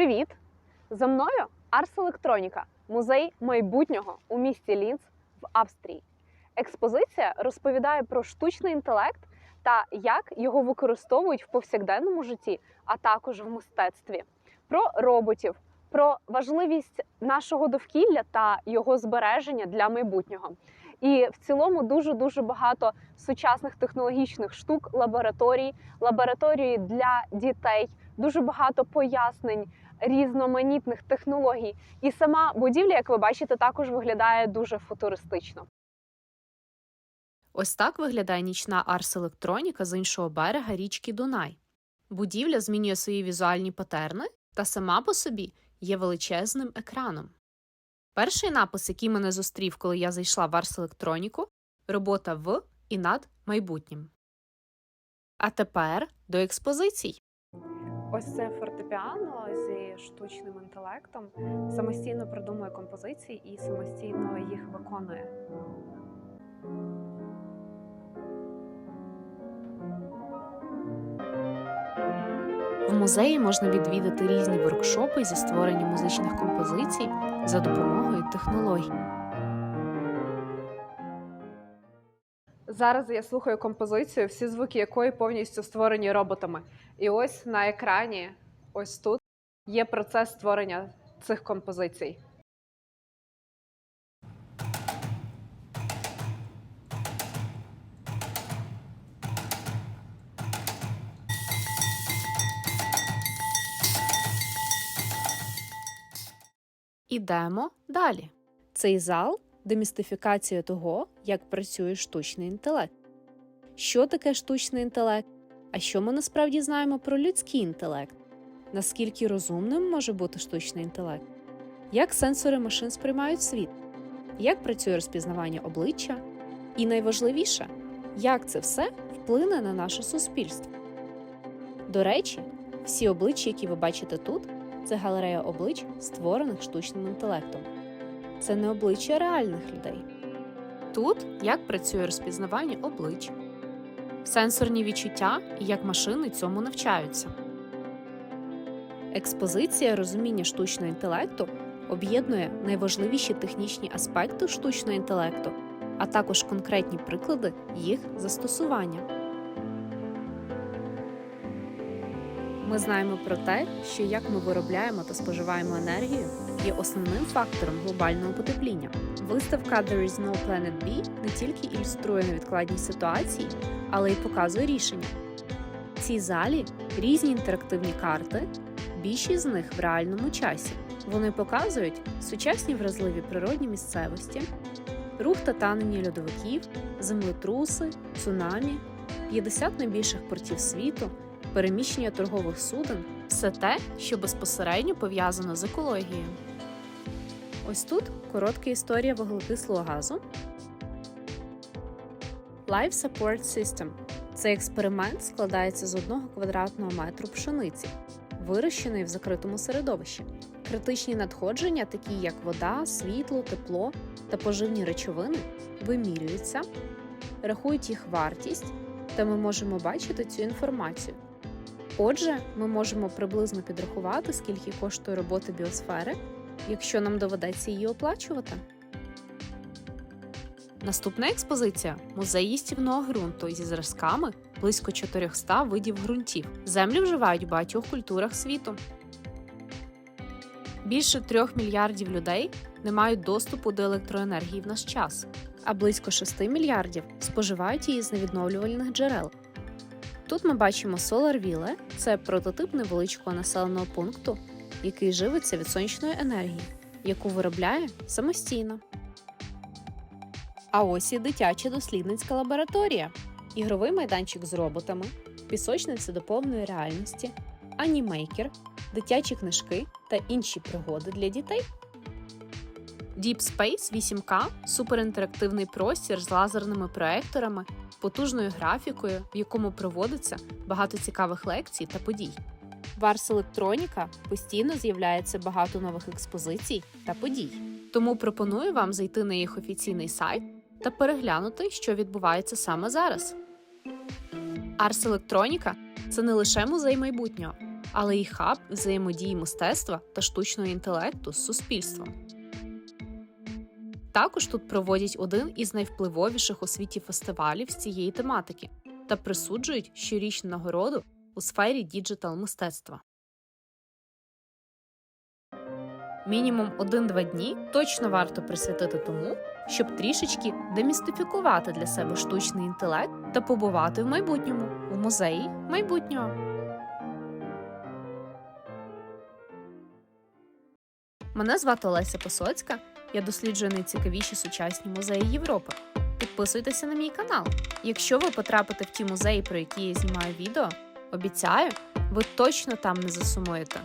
Привіт! За мною Арс Електроніка, музей майбутнього у місті Лінц в Австрії. Експозиція розповідає про штучний інтелект та як його використовують в повсякденному житті, а також в мистецтві, про роботів, про важливість нашого довкілля та його збереження для майбутнього. І в цілому дуже дуже багато сучасних технологічних штук, лабораторій, лабораторії для дітей, дуже багато пояснень різноманітних технологій. І сама будівля, як ви бачите, також виглядає дуже футуристично. Ось так виглядає нічна арс-електроніка з іншого берега річки Дунай. Будівля змінює свої візуальні патерни та сама по собі є величезним екраном. Перший напис, який мене зустрів, коли я зайшла в арс-електроніку робота в і над майбутнім. А тепер до експозицій. Ось це фортепіано зі штучним інтелектом самостійно придумує композиції і самостійно їх виконує. В музеї можна відвідати різні воркшопи зі створення музичних композицій за допомогою технологій. Зараз я слухаю композицію, всі звуки якої повністю створені роботами. І ось на екрані, ось тут, є процес створення цих композицій. Ідемо далі. Цей зал демістифікація того, як працює штучний інтелект. Що таке штучний інтелект? А що ми насправді знаємо про людський інтелект? Наскільки розумним може бути штучний інтелект? Як сенсори машин сприймають світ? Як працює розпізнавання обличчя? І найважливіше, як це все вплине на наше суспільство? До речі, всі обличчя, які ви бачите тут, це галерея облич, створених штучним інтелектом. Це не обличчя реальних людей. Тут як працює розпізнавання облич, сенсорні відчуття і як машини цьому навчаються. Експозиція розуміння штучного інтелекту об'єднує найважливіші технічні аспекти штучного інтелекту, а також конкретні приклади їх застосування. Ми знаємо про те, що як ми виробляємо та споживаємо енергію, є основним фактором глобального потепління. Виставка There is no Planet B не тільки ілюструє невідкладні ситуації, але й показує рішення. В цій залі різні інтерактивні карти, більшість з них в реальному часі. Вони показують сучасні вразливі природні місцевості, рух та танення льодовиків, землетруси, цунамі, 50 найбільших портів світу переміщення торгових суден все те, що безпосередньо пов'язано з екологією. Ось тут коротка історія вуглекислого газу. Life Support System цей експеримент складається з одного квадратного метру пшениці, вирощеної в закритому середовищі. Критичні надходження, такі як вода, світло, тепло та поживні речовини, вимірюються, рахують їх вартість, та ми можемо бачити цю інформацію. Отже, ми можемо приблизно підрахувати, скільки коштує робота біосфери, якщо нам доведеться її оплачувати. Наступна експозиція музей їстівного ґрунту зі зразками близько 400 видів ґрунтів. Землю вживають в багатьох культурах світу. Більше 3 мільярдів людей не мають доступу до електроенергії в наш час, а близько 6 мільярдів споживають її з невідновлювальних джерел. Тут ми бачимо Соларвіле це прототип невеличкого населеного пункту, який живиться від сонячної енергії, яку виробляє самостійно. А ось і дитяча дослідницька лабораторія, ігровий майданчик з роботами, пісочниця до повної реальності, анімейкер, дитячі книжки та інші пригоди для дітей. Deep Space 8K суперінтерактивний простір з лазерними проекторами потужною графікою, в якому проводиться багато цікавих лекцій та подій. В Ars Electronica постійно з'являється багато нових експозицій та подій. Тому пропоную вам зайти на їх офіційний сайт та переглянути, що відбувається саме зараз. Ars Electronica – це не лише музей майбутнього, але й хаб взаємодії мистецтва та штучного інтелекту з суспільством. Також тут проводять один із найвпливовіших у світі фестивалів з цієї тематики та присуджують щорічну нагороду у сфері діджитал мистецтва. Мінімум 1-2 дні точно варто присвятити тому, щоб трішечки демістифікувати для себе штучний інтелект та побувати в майбутньому в музеї майбутнього. Мене звати Олеся Посоцька. Я досліджую найцікавіші сучасні музеї Європи. Підписуйтеся на мій канал. Якщо ви потрапите в ті музеї, про які я знімаю відео, обіцяю, ви точно там не засумуєте.